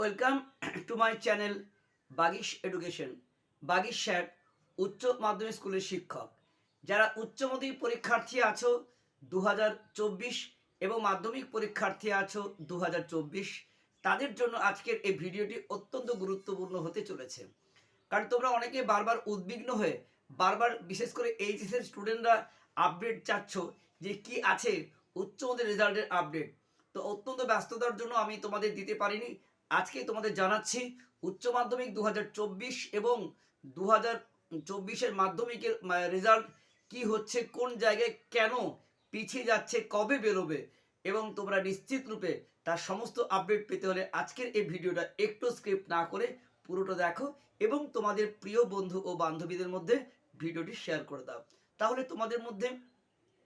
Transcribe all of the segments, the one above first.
Welcome to my channel Bagish education Bagish sir উচ্চ মাধ্যমিক স্কুলের শিক্ষক। যারা উচ্চ মাধ্যমিক পরীক্ষার্থী আছো দু হাজার চব্বিশ এবং মাধ্যমিক পরীক্ষার্থী আছো দু হাজার চব্বিশ, তাদের জন্য আজকের এই ভিডিওটি অত্যন্ত গুরুত্বপূর্ণ হতে চলেছে। কারণ তোমরা অনেকে বারবার উদ্বিগ্ন হয়ে, বারবার বিশেষ করে এইচএসের স্টুডেন্টরা আপডেট চাচ্ছ যে কি আছে উচ্চ মাধ্যমিক রেজাল্টের আপডেট। তো অত্যন্ত ব্যস্ততার জন্য আমি তোমাদের দিতে পারিনি আজকে তোমাদের জানাচ্ছি উচ্চ মাধ্যমিক দুহাজার চব্বিশ এবং দু হাজার চব্বিশের মাধ্যমিকের রেজাল্ট কি হচ্ছে, কোন জায়গায় কেন পিছিয়ে যাচ্ছে, কবে বেরোবে এবং তোমরা নিশ্চিত রূপে তার সমস্ত আপডেট পেতে হলে আজকের এই ভিডিওটা একটু স্ক্রিপ্ট না করে পুরোটা দেখো এবং তোমাদের প্রিয় বন্ধু ও বান্ধবীদের মধ্যে ভিডিওটি শেয়ার করে দাও। তাহলে তোমাদের মধ্যে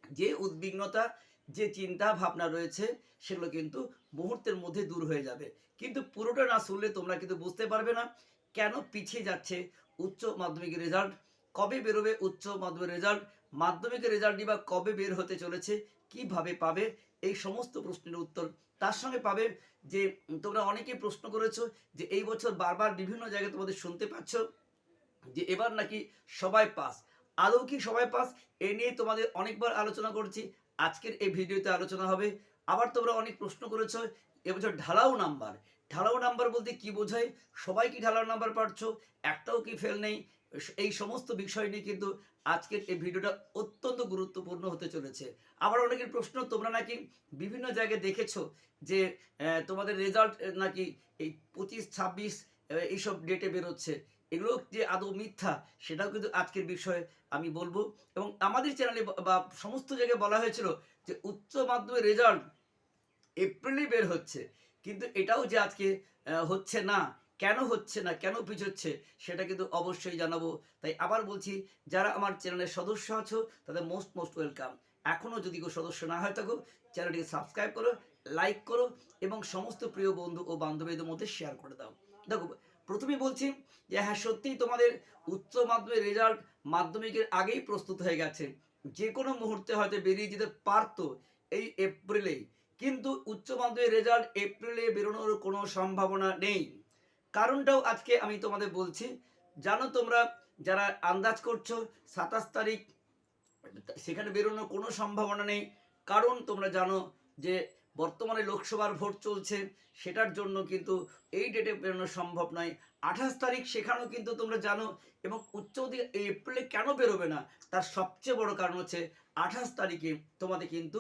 যে উদ্বিগ্নতা যে চিন্তা ভাবনা রয়েছে, সেগুলো কিন্তু মুহূর্তের মধ্যে দূর হয়ে যাবে। কিন্তু পুরোটা না শুনলে তোমরা কিন্তু বুঝতে পারবে না কেন পিছিয়ে যাচ্ছে উচ্চ মাধ্যমিকের রেজাল্ট কবে বেরোবে উচ্চ মাধ্যমিক রেজাল্ট মাধ্যমিকের রেজাল্টই বা কবে বের হতে চলেছে, কীভাবে পাবে, এই সমস্ত প্রশ্নের উত্তর তার সঙ্গে পাবে যে, তোমরা অনেকেই প্রশ্ন করেছ যে এই বছর বারবার বিভিন্ন জায়গায় তোমাদের শুনতে পাচ্ছ যে এবার নাকি সবাই পাস। আদৌ কি সবাই পাস? এ নিয়ে তোমাদের অনেকবার আলোচনা করছি। আজকের এই ভিডিওতে আলোচনা হবে, আবার তোমরা অনেক প্রশ্ন করেছ এবছর ঢালাও নাম্বার। ঢালাও নাম্বার বলতে কি বোঝায়? সবাই কি ঢালাও নাম্বার পাচ্ছ একটাও কি ফেল নেই? এই সমস্ত বিষয় নিয়ে কিন্তু আজকের এই ভিডিওটা অত্যন্ত গুরুত্বপূর্ণ হতে চলেছে। আবার অনেকের প্রশ্ন, তোমরা নাকি বিভিন্ন জায়গায় দেখেছ যে তোমাদের রেজাল্ট নাকি এই পঁচিশ, ছাব্বিশ এইসব ডেটে বেরোচ্ছে। এগুলো যে আদৌ মিথ্যা, সেটাও কিন্তু আজকের বিষয়ে আমি বলব। এবং আমাদের চ্যানেলে বা সমস্ত জায়গায় বলা হয়েছিল যে উচ্চ মাধ্যমিক রেজাল্ট এপ্রিলে বের হচ্ছে। কিন্তু এটাও যে আজকে হচ্ছে না, কেন হচ্ছে না, কেন পিছোচ্ছে, সেটা কিন্তু অবশ্যই জানাব। তাই আবার বলছি, যারা আমার চ্যানেলের সদস্য আছো, তাদের মোস্ট মোস্ট ওয়েলকাম এখনও যদি কেউ সদস্য না হয়ে থাকো চ্যানেলটিকে সাবস্ক্রাইব করো লাইক করো, এবং সমস্ত প্রিয় বন্ধু ও বান্ধবীদের মধ্যে শেয়ার করে দাও। দেখো প্রথমে বলছি যে হ্যাঁ সত্যিই তোমাদের উচ্চ মাধ্যমিক রেজাল্ট মাধ্যমিকের আগেই প্রস্তুত হয়ে গেছে। যে কোনো মুহূর্তে হয়তো বেরিয়ে যেতে পারতো এই এপ্রিলেই। কিন্তু উচ্চ মাধ্যমিক রেজাল্ট এপ্রিলে বেরোনোর কোনো সম্ভাবনা নেই। কারণটাও আজকে আমি তোমাদের বলছি। জানো তোমরা, যারা আন্দাজ করছ সাতাশ তারিখ সেখানে বেরোনোর কোনো সম্ভাবনা নেই। কারণ তোমরা জানো যে বর্তমানে লোকসভার ভোট চলছে, সেটার জন্য কিন্তু এই ডেটে বেরোনো সম্ভব নয়। আঠাশ তারিখ সেখানেও কিন্তু তোমরা জানো, এবং উচ্চ এপ্রিলে কেন বেরোবে না? তার সবচেয়ে বড় কারণ হচ্ছে আঠাশ তারিখে তোমাদের কিন্তু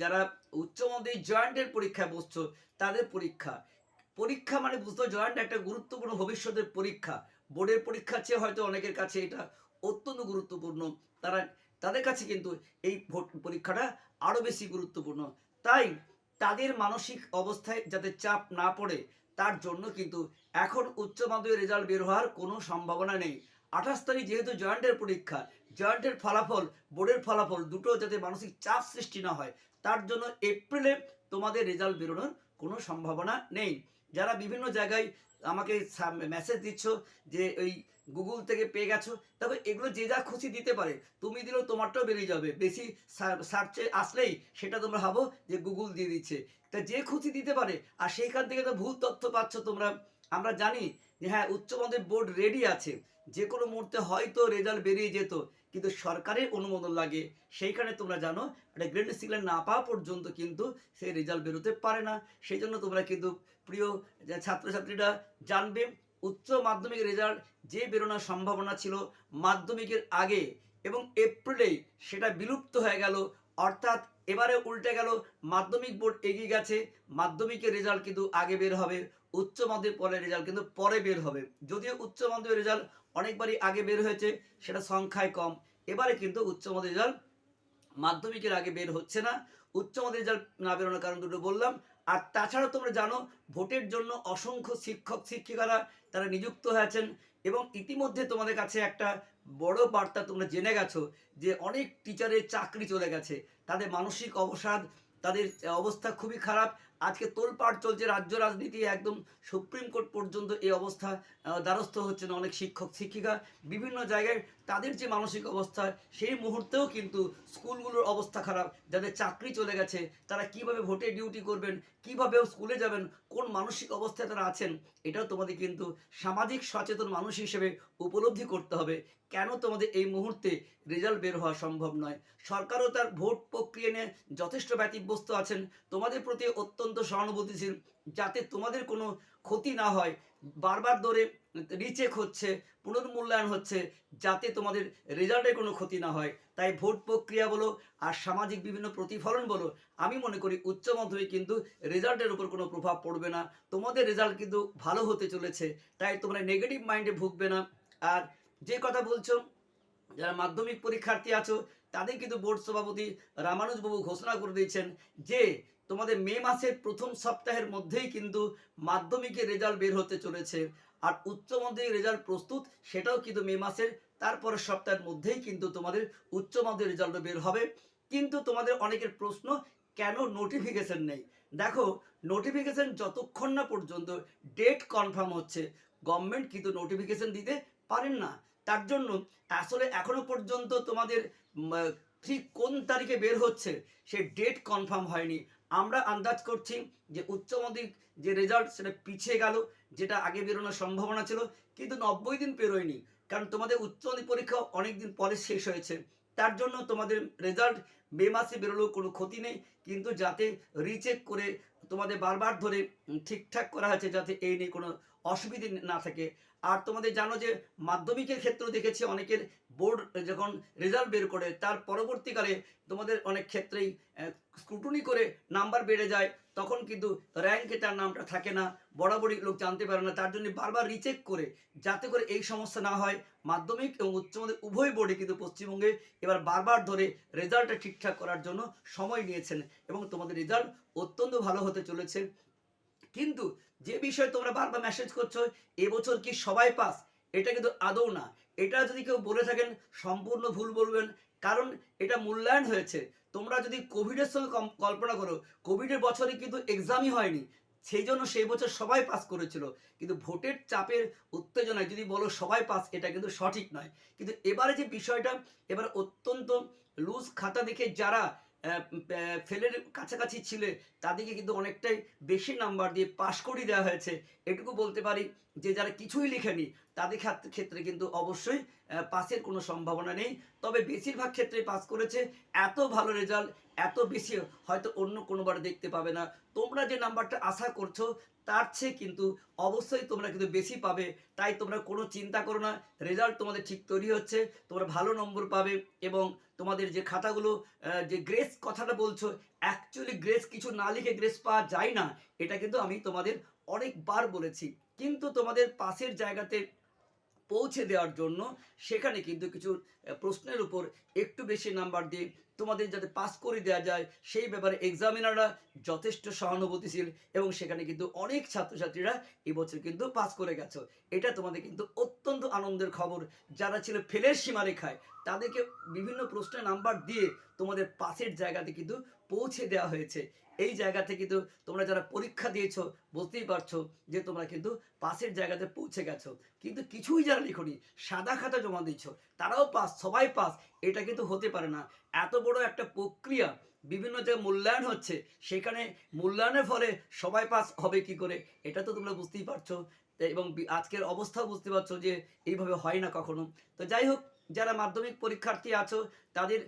যারা উচ্চ মাধ্যমিক জয়েন্টের পরীক্ষায় বসছো, তাদের পরীক্ষা। পরীক্ষা মানে বুঝতে জয়েন্ট একটা গুরুত্বপূর্ণ ভবিষ্যতের পরীক্ষা। বোর্ডের পরীক্ষার চেয়ে হয়তো অনেকের কাছে এটা অত্যন্ত গুরুত্বপূর্ণ। তারা, তাদের কাছে কিন্তু এই ভোট, পরীক্ষাটা আরও বেশি গুরুত্বপূর্ণ। তাই তাদের মানসিক অবস্থায় যাতে চাপ না পড়ে, তার জন্য কিন্তু এখন উচ্চ মাধ্যমিক রেজাল্ট বের হওয়ার কোনো সম্ভাবনা নেই। আঠাশ তারিখ যেহেতু জয়েন্টের পরীক্ষা, জয়েন্টের ফলাফল, বোর্ডের ফলাফল দুটো যাতে মানসিক চাপ সৃষ্টি না হয়, তার জন্য এপ্রিলে তোমাদের রেজাল্ট বেরোনোর কোনো সম্ভাবনা নেই। যারা বিভিন্ন জায়গায় আমাকে মেসেজ দিচ্ছ যে ওই গুগল থেকে পেয়ে গেছো। তবে এগুলো যে যা খুশি দিতে পারে, তুমি দিলেও তোমারটাও বেরিয়ে যাবে। বেশি সার্চে আসলেই সেটা তোমরা ভাবো যে গুগল দিয়ে দিচ্ছে। তা যে খুশি দিতে পারে, আর সেইখান থেকে তো ভুল তথ্য পাচ্ছ তোমরা, আমরা জানি যে হ্যাঁ উচ্চ মাধ্যমিক বোর্ড রেডি আছে। যে কোনো মুহূর্তে হয়তো রেজাল্ট বেরিয়ে যেত, কিন্তু সরকারের অনুমোদন লাগে। সেইখানে তোমরা জানো, একটা গ্রেড সিগন্যাল না পাওয়া পর্যন্ত কিন্তু সেই রেজাল্ট বেরোতে পারে না। সেই জন্য তোমরা কিন্তু প্রিয় ছাত্রছাত্রীরা জানবে উচ্চ মাধ্যমিক রেজাল্ট যে বেরোনোর সম্ভাবনা ছিল মাধ্যমিকের আগে এবং এপ্রিলে সেটা বিলুপ্ত হয়ে গেল, অর্থাৎ এবারে উল্টে গেল, মাধ্যমিক বোর্ড এগিয়ে গেছে, মাধ্যমিকের রেজাল্ট কিন্তু আগে বের হবে, উচ্চ মাধ্যমিক পরে রেজাল্ট কিন্তু পরে বের হবে। যদিও উচ্চ মাধ্যমিক রেজাল্ট অনেকবারই আগে বের হয়েছে, সেটা সংখ্যায় কম। এবারে কিন্তু উচ্চ মাধ্যমিক রেজাল্ট মাধ্যমিকের আগে বের হচ্ছে না। উচ্চ মাধ্যমিক রেজাল্ট না বেরোনোর কারণ দুটো বললাম। আর তাছাড়া তোমরা জানো, ভোটের জন্য অসংখ্য শিক্ষক, শিক্ষিকারা তারা নিযুক্ত হয়েছেন এবং ইতিমধ্যে তোমাদের কাছে একটা বড় বার্তা তোমরা জেনে গেছো যে অনেক টিচারের চাকরি চলে গেছে। তাদের মানসিক অবসাদ, তাদের অবস্থা খুবই খারাপ। আজকে তোলপাড় চলছে, রাজ্য রাজনীতি একদম সুপ্রিম কোর্ট পর্যন্ত এই অবস্থা দ্বারস্থ হচ্ছেন অনেক শিক্ষক, শিক্ষিকা। বিভিন্ন জায়গায় তাদের যে মানসিক অবস্থা, সেই মুহূর্তেও কিন্তু স্কুলগুলোর অবস্থা খারাপ। যাদের চাকরি চলে গেছে, তারা কীভাবে ভোটে ডিউটি করবেন কীভাবে স্কুলে যাবেন, কোন মানসিক অবস্থায় তারা আছেন, এটাও তোমাদের কিন্তু সামাজিক সচেতন মানুষ হিসেবে উপলব্ধি করতে হবে। কেন তোমাদের এই মুহূর্তে রেজাল্ট বের হওয়া সম্ভব নয়? সরকারও তার ভোট প্রক্রিয়া নিয়ে যথেষ্ট ব্যতিব্যস্ত আছেন। তোমাদের প্রতি অত্যন্ত সহানুভূতিশীল। যাতে তোমাদের কোনো ক্ষতি না হয়, বারবার ধরে রিচেক হচ্ছে পুনর্মূল্যায়ন হচ্ছে, যাতে তোমাদের রেজাল্টের কোনো ক্ষতি না হয়। তাই ভোট প্রক্রিয়া বলো আর সামাজিক বিভিন্ন প্রতিফলন বলো, আমি মনে করি উচ্চ মাধ্যমিক কিন্তু রেজাল্টের উপর কোনো প্রভাব পড়বে না। তোমাদের রেজাল্ট কিন্তু ভালো হতে চলেছে, তাই তোমরা নেগেটিভ মাইন্ডে ভুগবে না। আর যে কথা বলছো, যারা মাধ্যমিক পরীক্ষার্থী আছো, তাদের কিন্তু বোর্ড সভাপতি রামানুজবাবু ঘোষণা করে দিয়েছেন যে তোমাদের মে মাসের প্রথম সপ্তাহের মধ্যেই কিন্তু মাধ্যমিকের রেজাল্ট বের হতে চলেছে। আর উচ্চ মাধ্যমিক রেজাল্ট প্রস্তুত, সেটাও কিন্তু মে মাসের তারপরের সপ্তাহের মধ্যেই কিন্তু তোমাদের উচ্চ মাধ্যমিক রেজাল্ট বের হবে। কিন্তু তোমাদের অনেকের প্রশ্ন, কেন নোটিফিকেশন নেই? দেখো নোটিফিকেশন যতক্ষণ না পর্যন্ত ডেট কনফার্ম হচ্ছে গভর্নমেন্ট কিন্তু নোটিফিকেশন দিতে পারেন না। তার জন্য আসলে এখনও পর্যন্ত তোমাদের ঠিক কোন তারিখে বের হচ্ছে, সে ডেট কনফার্ম হয়নি। আমরা আন্দাজ করছি যে উচ্চ মাধ্যমিক যে রেজাল্ট সেটা পিছিয়ে গেল, যেটা আগে বেরোনোর সম্ভাবনা ছিল, কিন্তু নব্বই দিন পেরোয়নি। কারণ তোমাদের উচ্চ মাধ্যমিক পরীক্ষা অনেক দিন পরে শেষ হয়েছে। তার জন্য তোমাদের রেজাল্ট মে মাসে বেরোলেও কোনো ক্ষতি নেই, কিন্তু যাতে রিচেক করে তোমাদের বারবার ধরে ঠিকঠাক করা হয়েছে, যাতে এই নিয়ে কোনো অসুবিধে না থাকে। আর তোমাদের জানো যে মাধ্যমিকের ক্ষেত্রেও দেখেছি অনেকের বোর্ড যখন রেজাল্ট বের করে, তার পরবর্তীকালে তোমাদের অনেক ক্ষেত্রেই স্ক্রুটনি করে নাম্বার বেড়ে যায়। তখন কিন্তু র্যাঙ্কে তার নামটা থাকে না, বরাবরই লোক জানতে পারে না। তার জন্য বারবার রিচেক করে, যাতে করে এই সমস্যা না হয়। মাধ্যমিক এবং উচ্চ মাধ্যমিক উভয় বোর্ডে কিন্তু পশ্চিমবঙ্গে এবার বারবার ধরে রেজাল্টটা ঠিকঠাক করার জন্য সময় নিয়েছেন এবং তোমাদের রেজাল্ট অত্যন্ত ভালো হতে চলেছে। কিন্তু যে বিষয়ে তোমরা বারবার মেসেজ করছ, এবছর কি সবাই পাস? এটা কিন্তু আদৌ না। এটা যদি কেউ বলে থাকেন, সম্পূর্ণ ভুল বলবেন, কারণ এটা মূল্যায়ন হয়েছে। তোমরা যদি কোভিডের সঙ্গে কল্পনা করো, কোভিডের বছরে কিন্তু এক্সামই হয়নি। সেই জন্য সেই বছর সবাই পাস করেছিল। কিন্তু ভোটের চাপের উত্তেজনায় যদি বলো সবাই পাস, এটা কিন্তু সঠিক নয়। কিন্তু এবারে যে বিষয়টা, এবার অত্যন্ত লুজ খাতা দেখে যারা ফেলের কাছাকাছি ছিলে তাদেরকে কিন্তু অনেকটাই বেশি নাম্বার দিয়ে পাশ করিয়ে দেওয়া হয়েছে। এটুকু বলতে পারি যে, যারা কিছুই লিখেনি, তাদের ক্ষেত্রে- কিন্তু অবশ্যই পাসের কোনো সম্ভাবনা নেই। তবে বেশিরভাগ ক্ষেত্রে পাস করেছে, এত ভালো রেজাল্ট এত বেশি হয়তো অন্য কোনোবার দেখতে পাবে না। তোমরা যে নাম্বারটা আশা করছ তার চেয়ে কিন্তু অবশ্যই তোমরা কিন্তু বেশি পাবে। তাই তোমরা কোনো চিন্তা করো না। রেজাল্ট তোমাদের ঠিক তৈরি হচ্ছে, তোমরা ভালো নম্বর পাবে এবং তোমাদের যে খাতাগুলো যে গ্রেস কথাটা বলছো অ্যাকচুয়ালি গ্রেস কিছু না লিখে গ্রেস পাওয়া যায় না। এটা কিন্তু আমি তোমাদের অনেকবার বলেছি। কিন্তু তোমাদের পাশের জায়গাতে পৌঁছে দেওয়ার জন্য সেখানে কিন্তু কিছু প্রশ্নের উপর একটু বেশি নাম্বার দিয়ে তোমাদের যাতে পাস করে দেওয়া যায়, সেই ব্যাপারে এক্সামিনাররা যথেষ্ট সহানুভূতিশীল এবং সেখানে কিন্তু অনেক ছাত্রছাত্রীরা এবছর কিন্তু পাস করে গেছো। এটা তোমাদের কিন্তু অত্যন্ত আনন্দের খবর। যারা ছিল ফেলের সীমারেখায়, তাদেরকে বিভিন্ন প্রশ্নের নাম্বার দিয়ে তোমাদের পাশের জায়গাতে কিন্তু পৌঁছে দেওয়া হয়েছে। এই জায়গা থেকে কিন্তু তোমরা যারা পরীক্ষা দিয়েছ, বুঝতেই পারছ যে তোমরা কিন্তু পাশের জায়গাতে পৌঁছে গেছো। কিন্তু কিছুই যারা লিখনি, সাদা খাতা জমা দিচ্ছ তারাও পাস, সবাই পাস, এটা কিন্তু হতে পারে না। এত বড় একটা প্রক্রিয়া, বিভিন্ন যে মূল্যায়ন হচ্ছে, সেখানে মূল্যায়নের ফলে সবাই পাস হবে কি করে, এটা তো তোমরা বুঝতেই পারছ। এবং আজকের অবস্থাও বুঝতে পারছ যে এইভাবে হয় না কখনো। তো যাই হোক যারা মাধ্যমিক পরীক্ষার্থী আছো, তাদের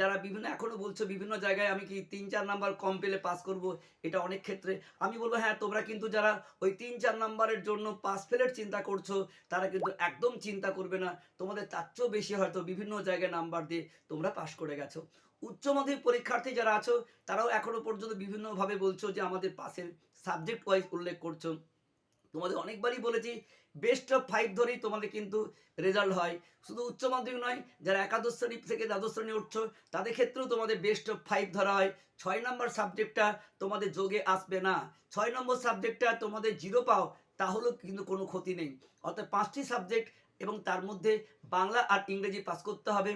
যারা বিভিন্ন, এখনও বলছো বিভিন্ন জায়গায় আমি কি তিন চার নাম্বার কম পেলে পাস করব, এটা অনেক ক্ষেত্রে। আমি বলব হ্যাঁ তোমরা কিন্তু যারা ওই তিন চার নাম্বারের জন্য পাস ফেলের চিন্তা করছ, তারা কিন্তু একদম চিন্তা করবে না। তোমাদের তার চেয়েও বেশি হয়তো বিভিন্ন জায়গায় নাম্বার দিয়ে তোমরা পাস করে গেছো। উচ্চ মাধ্যমিক পরীক্ষার্থী যারা আছো, তারাও এখনও পর্যন্ত বিভিন্নভাবে বলছো যে আমাদের পাশের সাবজেক্ট ওয়াইজ উল্লেখ করছ। তোমাদের অনেকবারই বলেছি বেস্ট অফ ফাইভ ধরেই তোমাদের কিন্তু রেজাল্ট হয়। শুধু উচ্চ মাধ্যমিক নয়, যারা একাদশ শ্রেণি থেকে দ্বাদশ শ্রেণি উঠছো, তাদের ক্ষেত্রেও তোমাদের বেস্ট অফ ফাইভ ধরা হয়। ছয় নম্বর সাবজেক্টটা তোমাদের যোগে আসবে না। ছয় নম্বর সাবজেক্টটা তোমাদের জিরো পাও, তাহলেও কিন্তু কোনো ক্ষতি নেই। অর্থাৎ পাঁচটি সাবজেক্ট এবং তার মধ্যে বাংলা আর ইংরেজি পাস করতে হবে।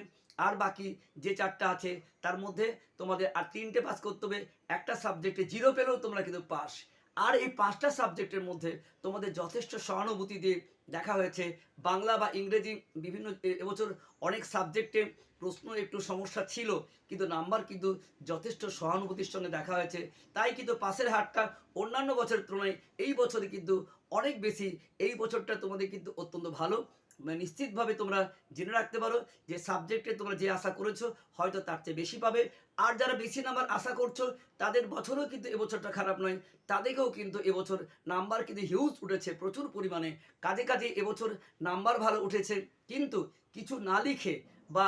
আর বাকি যে চারটা আছে, তার মধ্যে তোমাদের আর তিনটে পাস করতে হবে। একটা সাবজেক্টে জিরো পেলেও তোমরা কিন্তু পাস আর এই পাঁচটা সাবজেক্টের মধ্যে তোমাদের যথেষ্ট সহানুভূতি দিয়ে দেখা হয়েছে। বাংলা বা ইংরেজি বিভিন্ন এবছর অনেক সাবজেক্টে প্রশ্ন একটু সমস্যা ছিল, কিন্তু নাম্বার কিন্তু যথেষ্ট সহানুভূতির সঙ্গে দেখা হয়েছে। তাই কিন্তু পাশের হারটা অন্যান্য বছরের তুলনায় এই বছরে কিন্তু অনেক বেশি। এই বছরটা তোমাদের কিন্তু অত্যন্ত ভালো। নিশ্চিতভাবে তোমরা জেনে রাখতে পারো যে সাবজেক্টে তোমরা যে আশা করেছ, হয়তো তার চেয়ে বেশি পাবে। আর যারা বেশি নাম্বার আশা করছ, তাদের বছরও কিন্তু এবছরটা খারাপ নয়, তাদেরকেও কিন্তু এবছর নাম্বার কিন্তু হিউজ উঠেছে, প্রচুর পরিমাণে। কাজে কাজে এবছর নাম্বার ভালো উঠেছে। কিন্তু কিছু না লিখে বা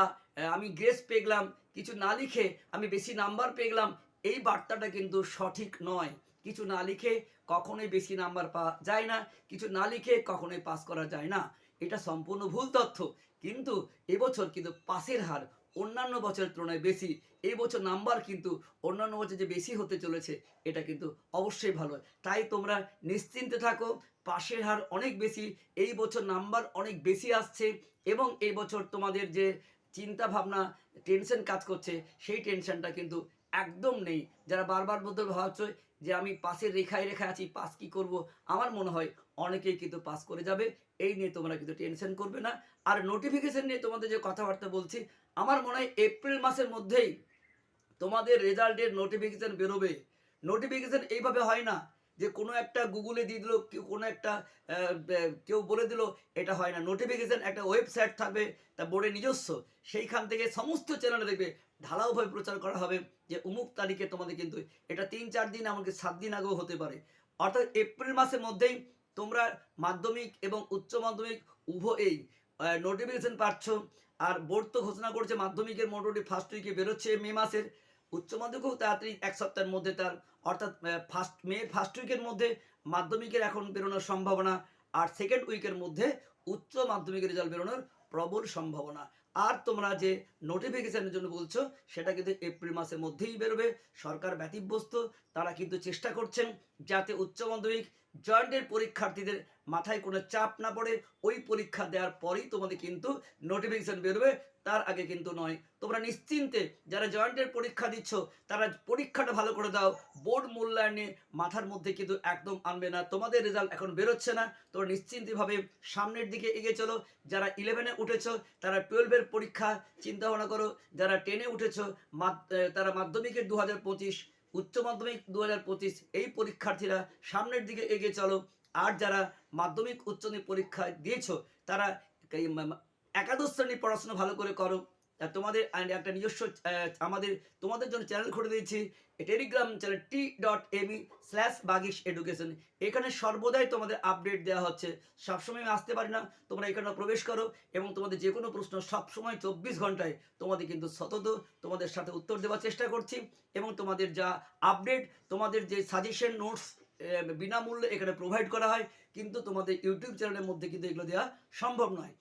আমি গ্রেস পেগলাম, কিছু না লিখে আমি বেশি নাম্বার পেগলাম, এই বার্তাটা কিন্তু সঠিক নয়। কিছু না লিখে কখনোই বেশি নাম্বার পাওয়া যায় না, কিছু না লিখে কখনোই পাস করা যায় না। এটা সম্পূর্ণ ভুল তথ্য। কিন্তু এবছর কিন্তু পাসের হার, অন্যান্য বছরের তুলনায় বেশি। এই বছর নাম্বার কিন্তু অন্যান্য বছর যে বেশি হতে চলেছে, এটা কিন্তু অবশ্যই ভালো। তাই তোমরা নিশ্চিন্তে থাকো, পাশের হার অনেক বেশি, এই বছর নাম্বার অনেক বেশি আসছে এবং এই বছর তোমাদের যে চিন্তা ভাবনা টেনশন কাজ করছে, সেই টেনশনটা কিন্তু একদম নেই। যারা বারবার বলতে ভাবছ যে আমি পাশের রেখায় রেখা আছি পাস কি করব? আমার মনে হয় অনেকেই কিন্তু পাস করে যাবে। এই নিয়ে তোমরা কিন্তু টেনশন করবে না। আর নোটিফিকেশন নিয়ে তোমাদের যে কথাবার্তা বলছি, আমার মনে হয় এপ্রিল মাসের মধ্যেই তোমাদের রেজাল্টের নোটিফিকেশন বেরোবে। নোটিফিকেশন এইভাবে হয় না যে কোনো একটা গুগলে দিয়ে দিল, কেউ কোনো একটা কেউ বলে দিল, এটা হয় না। নোটিফিকেশন একটা ওয়েবসাইট থাকবে, তা বোর্ডে নিজস্ব। সেইখান থেকে সমস্ত চ্যানেলে দেখবে। ঢালাওভাবে প্রচার করা হবে যে অমুক তারিখে তোমাদের কিন্তু এটা তিন চার দিন, এমনকি সাত দিন আগেও হতে পারে। অর্থাৎ এপ্রিল মাসের মধ্যেই তোমরা মাধ্যমিক এবং উচ্চ মাধ্যমিক উভয়েই নোটিফিকেশন পাচ্ছ। আর বোর্ড তো ঘোষণা করেছে মাধ্যমিকের মোটামুটি ফার্স্ট উইকে বেরোচ্ছে মে মাসের। উচ্চ মাধ্যমিকও তাড়াতাড়ি এক সপ্তাহের মধ্যে তার, অর্থাৎ ফার্স্ট মে ফার্স্ট উইকের মধ্যে মাধ্যমিকের এখন বেরোনোর সম্ভাবনা। আর সেকেন্ড উইকের মধ্যে উচ্চ মাধ্যমিকের রেজাল্ট বেরোনোর প্রবল সম্ভাবনা। আর তোমরা যে নোটিফিকেশনের জন্য বলছো, সেটা কিন্তু এপ্রিল মাসের মধ্যেই বেরোবে। সরকার ব্যতিব্যস্ত, তারা কিন্তু চেষ্টা করছেন যাতে উচ্চ মাধ্যমিক জয়েন্টের পরীক্ষার্থীদের মাথায় কোনো চাপ না পড়ে, ওই পরীক্ষা দেওয়ার পরেই তোমাদের কিন্তু নোটিফিকেশন বেরোবে। তার আগে কিন্তু নয়, তোমরা নিশ্চিন্তে যারা জয়েন্টের পরীক্ষা দিচ্ছ, তারা পরীক্ষাটা ভালো করে দাও। বোর্ড মূল্যায়নে মাথার মধ্যে কিন্তু একদম আনবে না। তোমাদের রেজাল্ট এখন বেরোচ্ছে না। তোমরা নিশ্চিন্তভাবে সামনের দিকে এগিয়ে চলো। যারা ইলেভেনে উঠেছো, তারা টুয়েলভের পরীক্ষা চিন্তা ভাবনা করো। যারা টেনে উঠেছো তারা মাধ্যমিকের দু হাজার পঁচিশ, উচ্চ মাধ্যমিক দু হাজার পঁচিশ, এই পরীক্ষার্থীরা সামনের দিকে এগিয়ে চলো। আর যারা মাধ্যমিক, উচ্চ মাধ্যমিক পরীক্ষা দিয়েছ, তারা একাদশ শ্রেণি পড়াশোনা ভালো করে করো। তোমাদের একটা নিজস্ব আমাদের, তোমাদের জন্য চ্যানেল খুলে দিয়েছি Telegram channel T dot me slash Bagish education এখানে সর্বদাই তোমাদের আপডেট দেওয়া হচ্ছে। সবসময় আমি আসতে পারি না, তোমরা এখানে প্রবেশ করো এবং তোমাদের যে কোনো প্রশ্ন সবসময় চব্বিশ ঘন্টায় তোমাদের কিন্তু সতত তোমাদের সাথে উত্তর দেওয়ার চেষ্টা করছি এবং তোমাদের যা আপডেট তোমাদের যে সাজেশন নোটস বিনামূল্যে এখানে প্রোভাইড করা হয়, কিন্তু তোমাদের ইউটিউব চ্যানেলের মধ্যে কিন্তু এগুলো দেওয়া সম্ভব নয়।